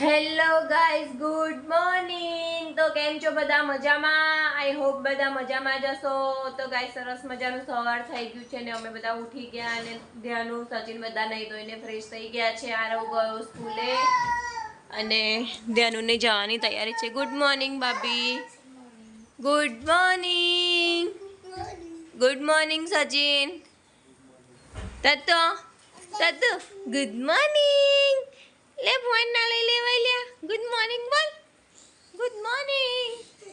Hello guys good morning તો કેમ છો બધા? મજામાં? આઈ હોપ બધા મજામાં જ હશો. તો ગાય સરસ મજાનું સવાર થઈ ગયું છે ને અમે બધા ઉઠી ગયા અને ધ્યાનું સચિન બધા નહીં ધોઈને ફ્રેશ થઈ ગયા છે. આરવ ગયો સ્કૂલે. અને ધ્યાનુને જવાની તૈયારી છે. Good morning Babi good morning good morning Sachin. તત્તો? તત્તો? ગુડ મોર્નિંગ લે ફોન ના લઈ લેવાય લ્યા ગુડ મોર્નિંગ બોલ ગુડ મોર્નિંગ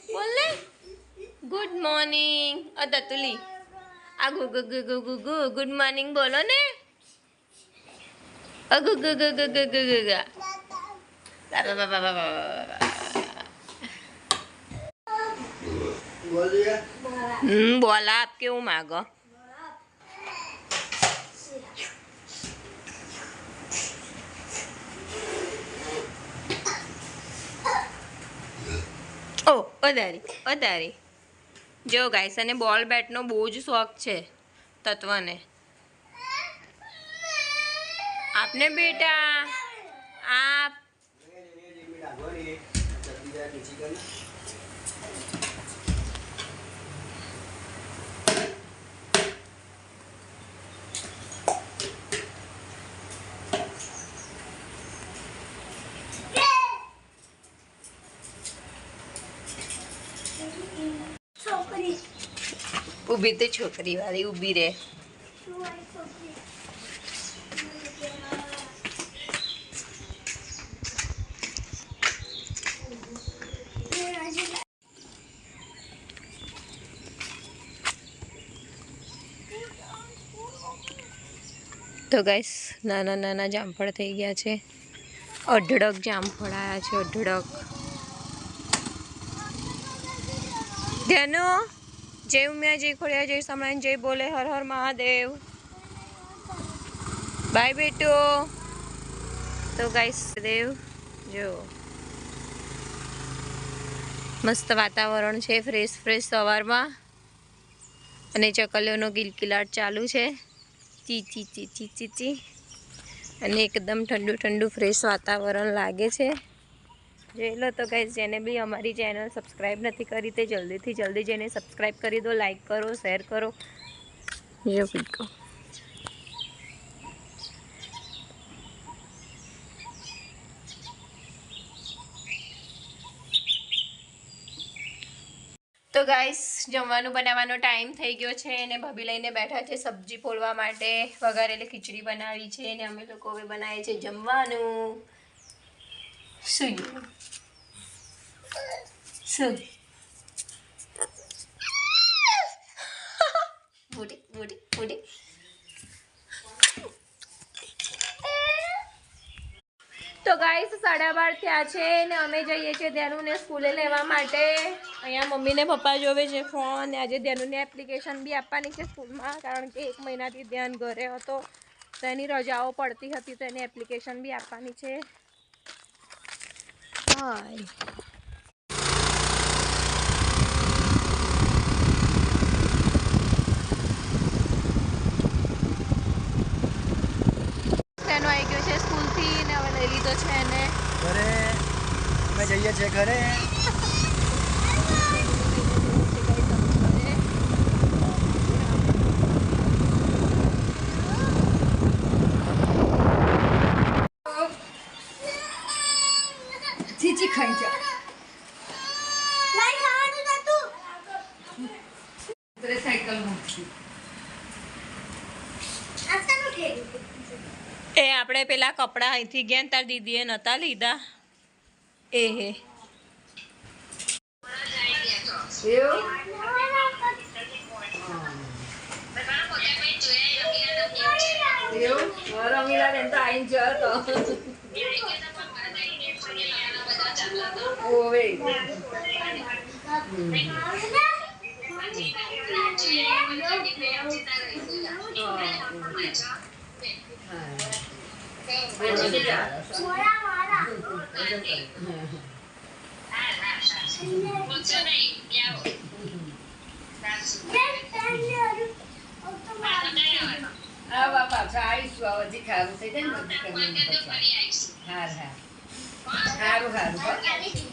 બોલ ને ગુડ મોર્નિંગ અદા તુલી આ ગુ ગુ ગુ ગુ ગુ ગુડ મોર્નિંગ બોલો ને અગુ ગુ ગુ ગુ ગુ ગુ ગુ બાબા બાબા બાબા બોલા આપ કેવું માગો ઓ અદારી અદારી જો ગાઈસ અને બોલ બેટનો બહુ જ શોખ છે તત્વને. આપને બેટા, આપ. ઊભી તો છોકરી વાળી ઊભી રહે. તો ગાઈસ નાના નાના જામફળ થઈ ગયા છે. અઢળક જામફળ આવ્યા છે, અઢળક. ધ્યાનો? જય ઉમિયા, જય ખોડિયા જય સમાન, જય બોલે, હર હર મહાદેવ. બાય બેટો. તો ગાઈસ દેવ જો. મસ્ત વાતાવરણ છે ફ્રેશ ફ્રેશ સવારમાં. અને ચકલીઓનો કિલકિલાટ ચાલુ છે. ચી ચી ચી ચી ચી ચી. અને એકદમ ઠંડુ ઠંડુ ફ્રેશ વાતાવરણ લાગે છે. જોઈ લો તો ગાઈઝ જેને બી અમારી ચેનલ સબસ્ક્રાઈબ નથી કરી તે જલ્દીથી જલ્દી જેને સબસ્ક્રાઈબ કરી દો લાઈક કરો શેર કરો. જો પીકો. તો ગાઈસ જમવાનું બનાવવાનો ટાઈમ થઈ ગયો છે અને ભાભી લઈને બેઠા છે સબ્જી ફોડવા માટે. વઘારેલી ખીચડી બનાવી છે અને અમે લોકો હવે બનાવીએ છીએ જમવાનું. શું? શું બુડી બુડી બુડી તો ગાઈસ સાડા બાર થયા છે ને અમે જઈએ છીએ ધ્યાનુને સ્કૂલે લેવા માટે. અહીંયા મમ્મીને પપ્પા જોવે છે ફોન આજે ધેનુને એપ્લિકેશન બી આપવાની છે સ્કૂલમાં, કારણ કે એક મહિનાથી ધ્યાન ઘરે હતો. તો એની રજાઓ પડતી હતી, તો એની એપ્લિકેશન બી આપવાની છે. Bye. આસ્તાનું ઠેક એ આપણે પેલા કપડાં અહીંથી ગયા તાર દીદીએ નતા લીધા. એ હે. રમીલા બેન તો જતો. હવે હા બાપા આવીશું હવે હજી ખારું થઈ જાય ને હા હા. સારું સારું.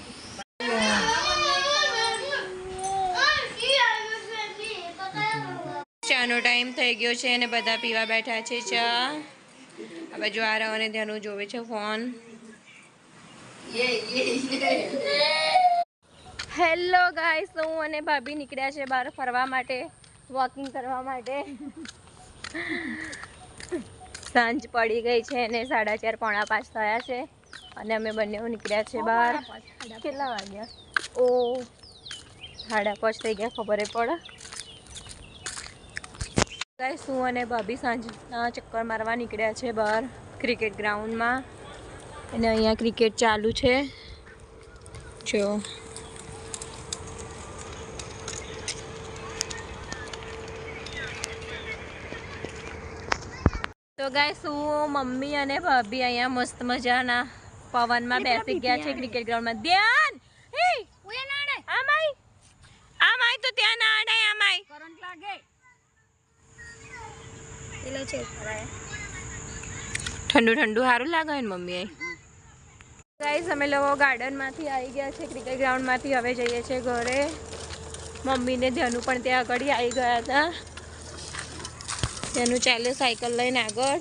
ચાનો ટાઈમ થઈ ગયો છે અને બધા પીવા બેઠા છે, ચા. આ બાજુ અને ધ્યાનું જોવે છે ફોન. હેલો ગાઈસ હું અને ભાભી નીકળ્યા છે બહાર ફરવા માટે વોકિંગ કરવા માટે. સાંજ પડી ગઈ છે અને સાડા ચાર પોણા પાંચ થયા છે અને અમે બંને નીકળ્યા છે બહાર. કેટલા વાગ્યા? ઓ, સાડા પાંચ થઈ ગયા, ખબર પડે. ગાઈસ હું અને ભાભી સાંજના ચક્કર મારવા નીકળ્યા છે બહાર ક્રિકેટ ગ્રાઉન્ડમાં. અને અહીંયા ક્રિકેટ ચાલુ છે. જો. તો ગાઈસ હું મમ્મી અને ભાભી અહીંયા મસ્ત મજાના પવનમાં બેસી ગયા છે ક્રિકેટ ગ્રાઉન્ડમાં. ધ્યાન હે આમ આય આમ આય તો ત્યાં ના અડાય આમ આય કરંટ લાગે ઠંડુ ઠંડુ સારું લાગે ને મમ્મી ગાઈઝ અમે લોકો ગાર્ડનમાંથી આવી ગયા છે ક્રિકેટ ગ્રાઉન્ડમાંથી હવે જઈએ છીએ ઘરે. મમ્મીને ધ્યાનું પણ ત્યાં આગળ આવી ગયા હતા. તેનું ચાલે સાયકલ લઈને આગળ.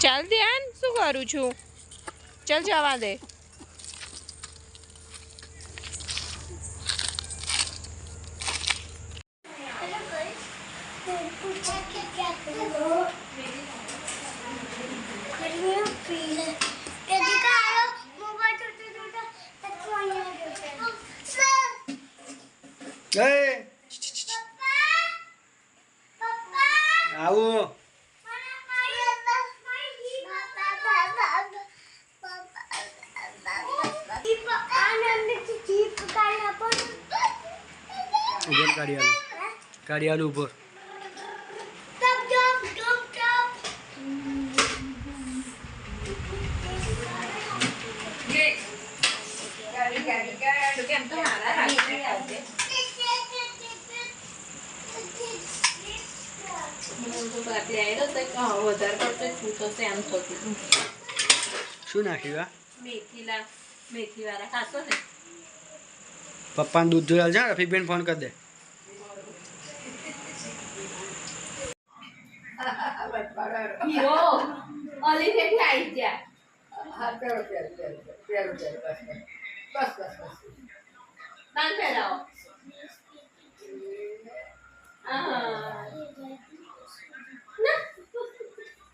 ચાલ ધ્યાન શું કરું છું? ચાલ જવા દે. Hei. Tahu. Ubur kari alu. Kari alu ubur. Kari kari kari. Tuh kan tuh malah. ગાડી ગાડી કેમ તો મારા રાખી આવજે શું નાખ્યું આ? મેથીલા મેથી વાળા ખાશો ને? પપ્પાને દૂધ જોડાલ છે રફીકબેન ફોન કરી દે. અલી તેથી આવી ગયા? હા પેલો પેલો પેલો પેલો બસ બસ બસ બસ ફેલાવો. આહા. ના. ના.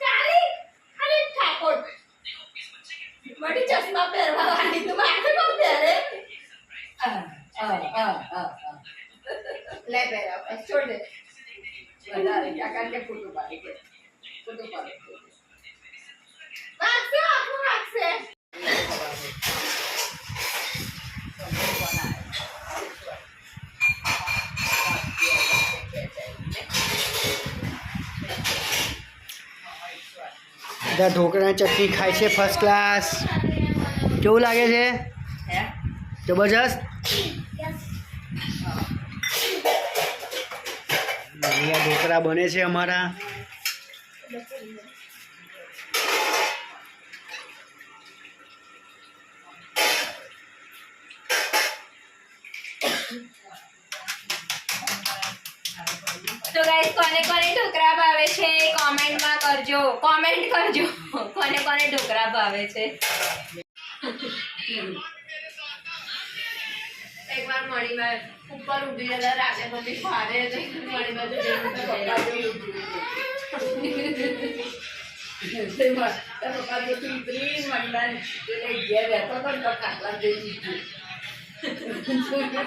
કાળી, અરે ઠાકોર. વળી ચશ્મા પહેરવા વાળી તું માથે કોણ પહેરે આ, આ, આ, આ, આ. લે પેલા બસ છોડ દે વધારે કાકા કે ફોટો પાડી કે ફોટો પાડી વાગશે આખું વાગશે બધા ઢોકળાની ચટણી ખાય છે ફર્સ્ટ ક્લાસ કેવું લાગે છે? જબરજસ્ત? ઢોકળા બને છે અમારા. તો ગાઈસ કોને કોને ઢોકળા ભાવે છે? કોમેન્ટમાં કરજો. કોમેન્ટ કરજો. કોને કોને ઢોકળા ભાવે છે? એકવાર મણીમાં ઉપર ઊભી રહેલા રાતે બધી ભારે મણીમાં તેમાં તારા તું ઉતરી મંડાન એટલે ઘેર રહેતો હતો ને ખાટલા જઈ દીધું જેવું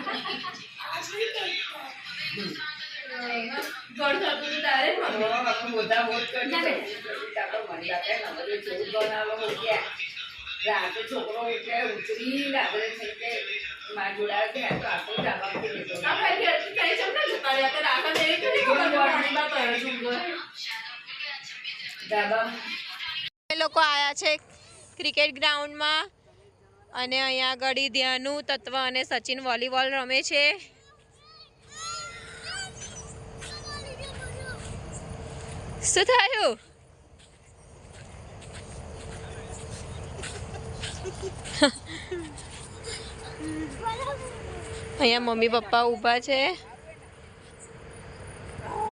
રાતે છોકરો ઉઠે ઉતરી થઈ કે માં જોડાય કે તો આખો ધાબામાંથી લીધો આ ભાઈ ઘરથી કઈ ચમ ના જતા રહ્યા તો રાખા દે કે નહીં ખબર પડે. ધાબા લોકો આવ્યા છે ક્રિકેટ ગ્રાઉન્ડમાં અને અહીંયા આગળ ધ્યાનુ, તત્વ અને સચિન વોલીબોલ રમે છે. શું થયું? અહીંયા મમ્મી પપ્પા ઊભા છે.